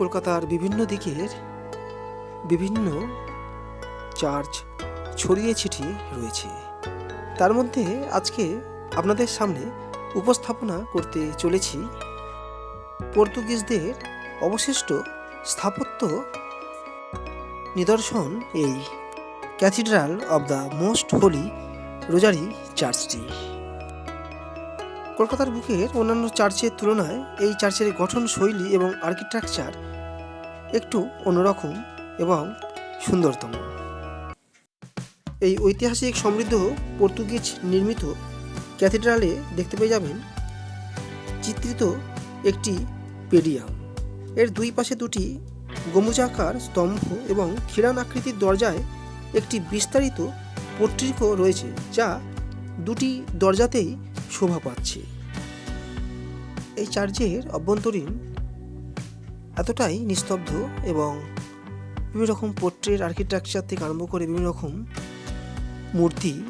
কলকাতার বিভিন্ন দিকের বিভিন্ন চার্চ ছড়িয়ে ছিটিয়ে রয়েছে। তার মধ্যে আজকে আপনাদের সামনে উপস্থাপনা করতে চলেছি পর্তুগিজদের অবশিষ্ট স্থাপত্য নিদর্শন এই cathedral of the most holy rosary চার্চটি। কলকাতার বুকের অন্যান্য চার্চের তুলনায় এই চার্চের গঠন শৈলী এবং আর্কিটেকচার একটু অন্যরকম এবং সুন্দরতম। এই ঐতিহাসিক সমৃদ্ধ পর্তুগিজ নির্মিত ক্যাথিড্রালে দেখতে পেয়ে যাবেন চিত্রিত একটি পেডিয়াম এর দুই পাশে দুটি গম্বুজাকার স্তম্ভ এবং খিলান আকৃতির দরজায় একটি বিস্তারিত পট্রিকও রয়েছে যা দুটি দরজাতেই শোভা পাচ্ছে। এই চার্চের অভ্যন্তরীণ এতটাই নিস্তব্ধ এবং বিভিন্ন রকম পোর্ট্রেট, আর্কিটেকচার থেকে আরম্ভ করে বিভিন্ন রকম মূর্তি,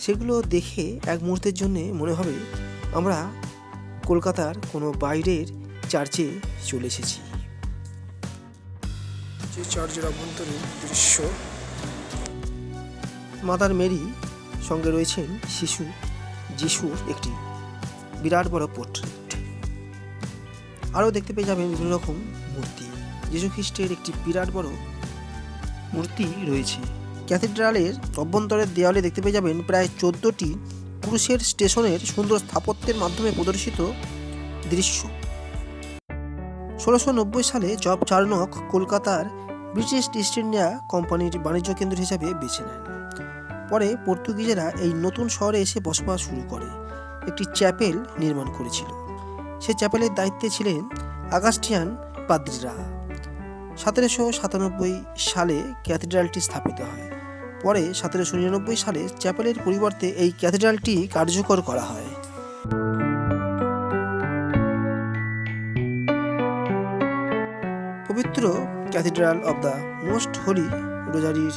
সেগুলো দেখে এক মুহূর্তের জন্যে মনে হবে আমরা কলকাতার কোনো বাইরের চার্চে চলে এসেছি। যে চার্চের অভ্যন্তরীণ দৃশ্য। মাদার মেরি সঙ্গে রয়েছেন শিশু যিশুর একটি বিরাট বড় পোর্ট্রেট। আরও দেখতে পেয়ে যাবেন বিভিন্ন রকম মূর্তি। যীশু খ্রিস্টের একটি বিরাট বড় মূর্তি রয়েছে। ক্যাথিড্রালের অভ্যন্তরের দেওয়ালে দেখতে পেয়ে যাবেন প্রায় চোদ্দোটি পুরুষের স্টেশনের সুন্দর স্থাপত্যের মাধ্যমে প্রদর্শিত দৃশ্য। ষোলোশো নব্বই সালে জব চার্নক কলকাতার ব্রিটিশ ইস্ট ইন্ডিয়া কোম্পানির বাণিজ্য কেন্দ্র হিসাবে বেছে নেন। পরে পর্তুগিজেরা এই নতুন শহরে এসে বসবাস শুরু করে। একটি চ্যাপেল নির্মাণ করেছিল। সে চ্যাপেলের দায়িত্বে ছিলেন আগাস্টিয়ান পাদ্রিরা। সতেরোশো সাতানব্বই সালে ক্যাথিড্রালটি স্থাপিত হয়। পরে সতেরোশো নিরানব্বই সালে চ্যাপেলের পরিবর্তে এই ক্যাথিড্রালটি কার্যকর করা হয়। পবিত্র cathedral of the most holy রোজারির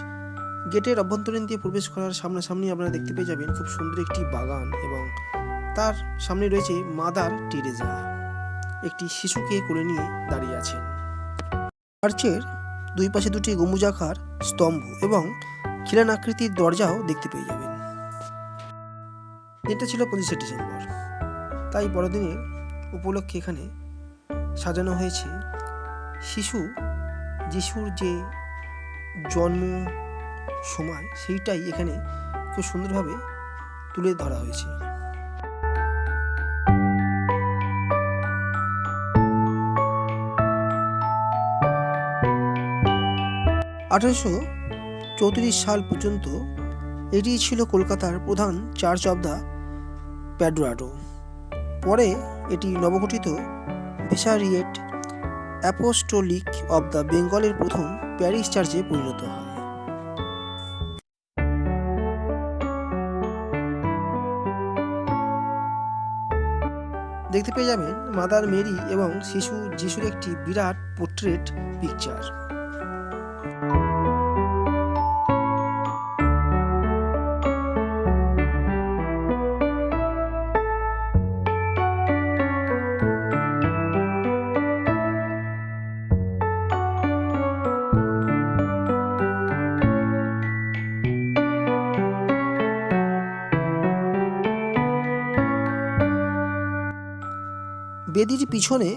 গেটের অভ্যন্তরীণ দিয়ে প্রবেশ করার সামনাসামনি আপনারা দেখতে পেয়ে যাবেন খুব সুন্দর একটি বাগান এবং তার সামনে রয়েছে মাদার টেরেজা। একটি শিশুকে কোলে নিয়ে দাঁড়িয়ে আছেন। চার্চের দুই পাশে দুটি গম্বুজাকার স্তম্ভ এবং খিলান আকৃতির দরজাও দেখতে পেয়ে যাবেন। এটা ছিল পঁচিশে ডিসেম্বর। তাই বড়দিনের উপলক্ষে এখানে সাজানো হয়েছে শিশু, যিশুর যে জন্ম সময় সেইটাই এখানে খুব সুন্দরভাবে তুলে ধরা হয়েছে। আঠারোশো চৌত্রিশ সাল পর্যন্ত এটি ছিল কলকাতার প্রধান চার্চ অব দ্য প্যাড্রাডো পরে এটি নবগঠিত ভিসারিয়েট অ্যাপোস্টোলিক অব দ্য বেঙ্গলের প্রথম প্যারিস চার্চে পরিণত হয়। দেখতে পেয়ে যাবেন মাদার মেরি এবং শিশু যিশুর একটি বিরাট পোর্ট্রেট পিকচার। বেদির পিছনে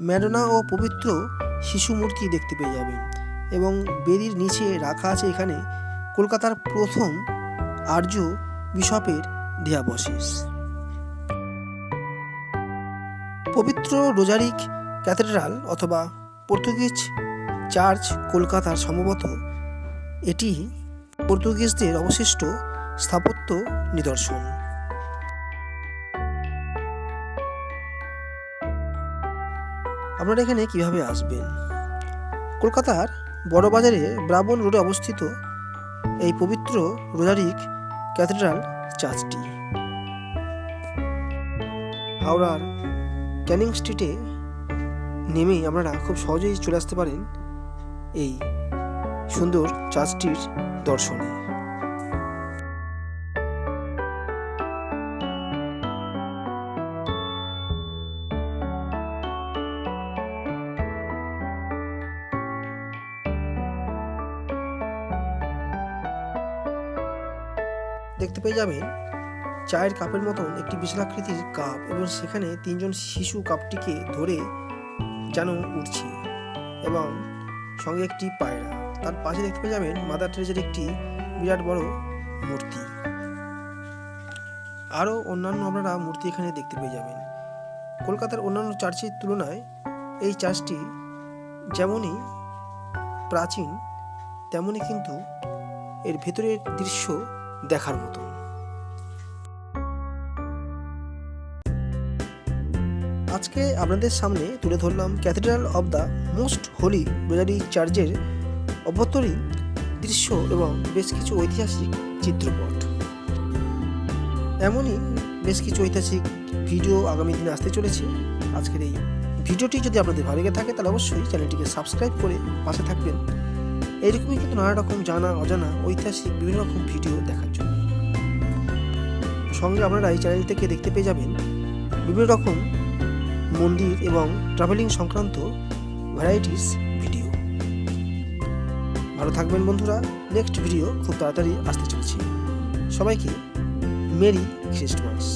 ম্যাডোনা ও পবিত্র শিশু মূর্তি দেখতে পেয়ে যাবেন। এবং বেদির নিচে রাখা আছে এখানে কলকাতার প্রথম আর্য বিশপের দেহাবশেষ। পবিত্র রোজারিক ক্যাথেড্রাল অথবা পর্তুগিজ চার্চ কলকাতার সম্ভবত এটি পর্তুগিজদের অবশিষ্ট স্থাপত্য নিদর্শন। আপনারা এখানে কীভাবে আসবেন? কলকাতার বড়বাজারে ব্রাহ্মণ রোডে অবস্থিত এই পবিত্র রোজারিক ক্যাথেড্রাল চার্চটি। হাওড়ার ক্যানিং স্ট্রিটে নেমে আপনারা খুব সহজেই চলে আসতে পারেন এই সুন্দর চার্চটির দর্শনে। দেখতে পেয়ে যাবেন চায়ের কাপের মতন একটি বিশালাকৃতির কাপ এবং সেখানে তিনজন শিশু কাপটিকে ধরে যেন উঠছে এবং সঙ্গে একটি পায়রা। তার পাশে দেখতে পেয়ে যাবেন মাদার টেরেজের একটি বিরাট বড় মূর্তি। আরও অন্যান্য আপনারা মূর্তি এখানে দেখতে পেয়ে যাবেন। কলকাতার অন্যান্য চার্চের তুলনায় এই চার্চটি যেমনই প্রাচীন, তেমনই কিন্তু এর ভেতরের দৃশ্য দেখার মতো। আজকে আপনাদের সামনে তুলে ধরলাম cathedral of the most holy rosary চার্চের অভ্যন্তরীণ দৃশ্য এবং বেশ কিছু ঐতিহাসিক চিত্রপট। এমনই বেশ কিছু ঐতিহাসিক ভিডিও আগামী দিনে আসতে চলেছে। আজকের এই ভিডিওটি যদি আপনাদের ভালো লেগে থাকে, তাহলে অবশ্যই চ্যানেলটিকে সাবস্ক্রাইব করে পাশে থাকবেন। এইরকমই কিন্তু নানা রকম জানা, অজানা, ঐতিহাসিক বিভিন্ন রকম ভিডিও দেখার জন্য। সঙ্গে আপনারা এই চ্যানেল থেকে দেখতে পেয়ে যাবেন বিভিন্ন রকম মন্দির এবং ট্রাভেলিং সংক্রান্ত ভ্যারাইটিস ভিডিও ভালো থাকবেন বন্ধুরা নেক্সট ভিডিও খুব তাড়াতাড়ি আসতে চলেছে। সবাইকে মেরি খ্রিস্টমাস